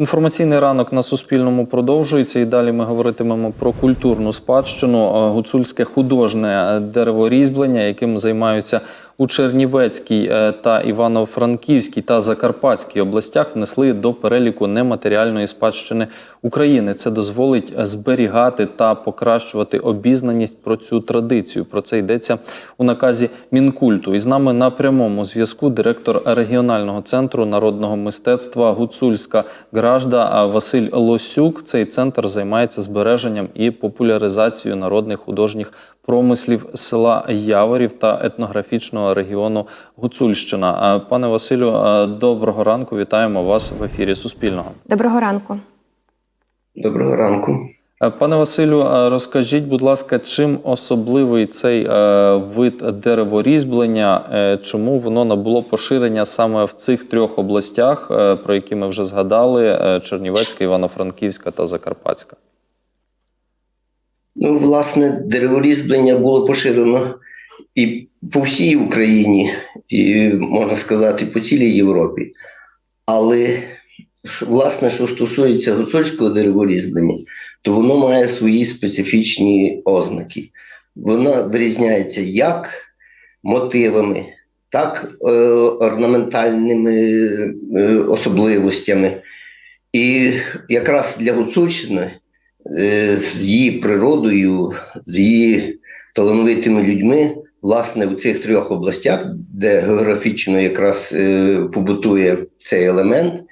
Інформаційний ранок на Суспільному продовжується і далі ми говоритимемо про культурну спадщину, гуцульське художнє дереворізьблення, яким займаються у Чернівецькій е, та Івано-Франківській та Закарпатській областях, внесли до переліку нематеріальної спадщини України. Це дозволить зберігати та покращувати обізнаність про цю традицію. Про це йдеться у наказі Мінкульту. І з нами на прямому зв'язку директор регіонального центру народного мистецтва Гуцульська Гражда Василь Лосюк. Цей центр займається збереженням і популяризацією народних художніх промислів села Яворів та етнографічного регіону Гуцульщина. Пане Василю, доброго ранку. Вітаємо вас в ефірі Суспільного. Доброго ранку. Доброго ранку. Е, Пане Василю, е, розкажіть, будь ласка, чим особливий цей е, вид дереворізьблення, е, чому воно набуло поширення саме в цих трьох областях, про які ми вже згадали: Чернівецька, Івано-Франківська та Закарпатська? Ну, власне, дереворізблення було поширено і по всій Україні, і можна сказати, по цілій Європі. Але власне, що стосується гуцульського дереворізблення, то воно має свої специфічні ознаки. Воно вирізняється як мотивами, так е, орнаментальними е, особливостями. І якраз для Гуцульщини е, з її природою, з її талановитими людьми, власне, у цих трьох областях, де географічно якраз е, побутує цей елемент,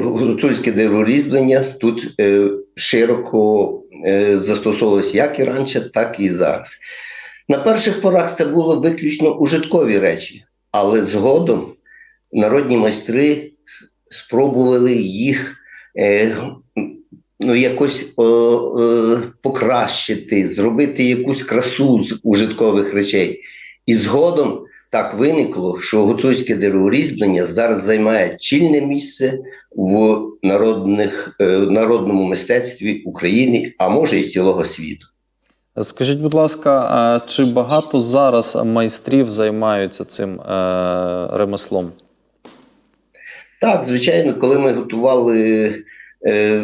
гуцульське дереворізблення тут е, широко е, застосовувалось як і раніше, так і зараз. На перших порах це було виключно ужиткові речі, але згодом народні майстри спробували їх е, ну, якось о, е, покращити, зробити якусь красу з ужиткових речей. І згодом так виникло, що гуцульське дереворізблення зараз займає чільне місце в народних, е, народному мистецтві України, а може і цілого світу. Скажіть, будь ласка, а чи багато зараз майстрів займаються цим е, ремеслом? Так, звичайно, коли ми готували е,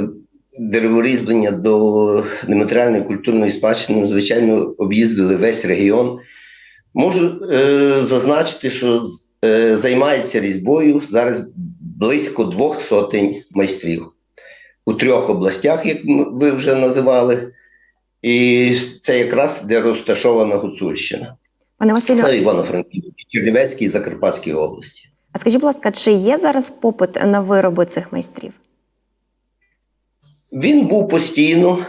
дереворізблення до нематеріальної культурної спадщини, звичайно, об'їздили весь регіон. Можу е, зазначити, що е, займається різьбою зараз близько двох сотень майстрів у трьох областях, як ви вже називали. І це якраз де розташована Гуцульщина. Пане Василю, Це Івано-Франківській, Чернівецькій і Закарпатській області. а скажіть, будь ласка, чи є зараз попит на вироби цих майстрів? Він був постійно,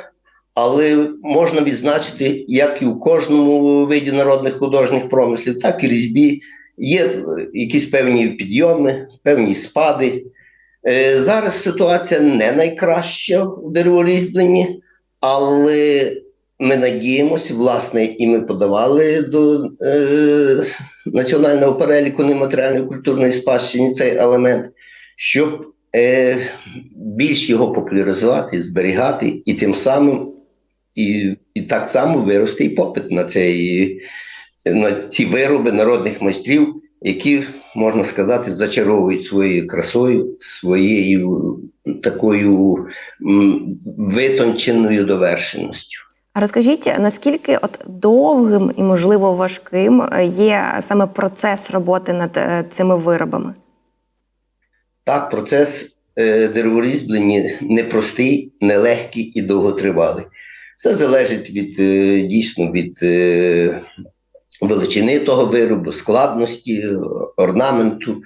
але можна відзначити, як і у кожному виді народних художніх промислів, так і різьбі. Є е, якісь певні підйоми, певні спади. Е, Зараз ситуація не найкраща у дереворізьбленні, але ми надіємося, власне, і ми подавали до е, національного переліку нематеріальної культурної спадщини цей елемент, щоб е, більш його популяризувати, зберігати, і тим самим і, і так само виросте і попит на, цей, на ці вироби народних майстрів, які, можна сказати, зачаровують своєю красою, своєю такою витонченою довершеністю. А розкажіть, наскільки от довгим і можливо важким е, є саме процес роботи над е, цими виробами? Так, процес е, дереворізблення непростий, нелегкий і довготривалий. Це залежить від е, дійсно від е, величини того виробу, складності, орнаменту.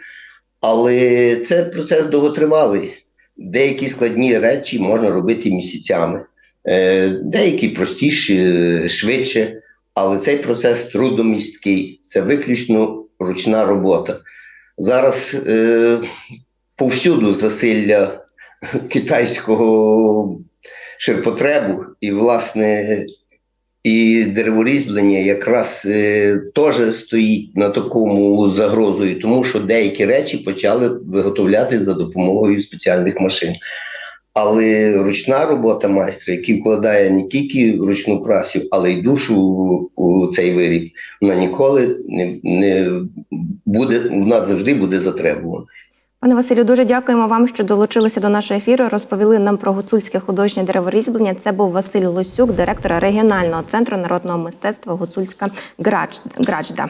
Але це процес довготривалий. Деякі складні речі можна робити місяцями, е, деякі простіші, швидше. Але цей процес трудомісткий, це виключно ручна робота. Зараз е, повсюду засилля китайського ширпотребу, і, власне, і дереворізблення якраз е, теж стоїть на такому загрозою, тому що деякі речі почали виготовляти за допомогою спеціальних машин. Але ручна робота майстра, який вкладає не тільки ручну працю, але й душу у, у цей виріб, вона ніколи не, не буде, у нас завжди буде затребувана. Пане Василю, дуже дякуємо вам, що долучилися до нашого ефіру. Розповіли нам про гуцульське художнє дереворізьблення. Це був Василь Лосюк, директор регіонального центру народного мистецтва Гуцульська Грачда.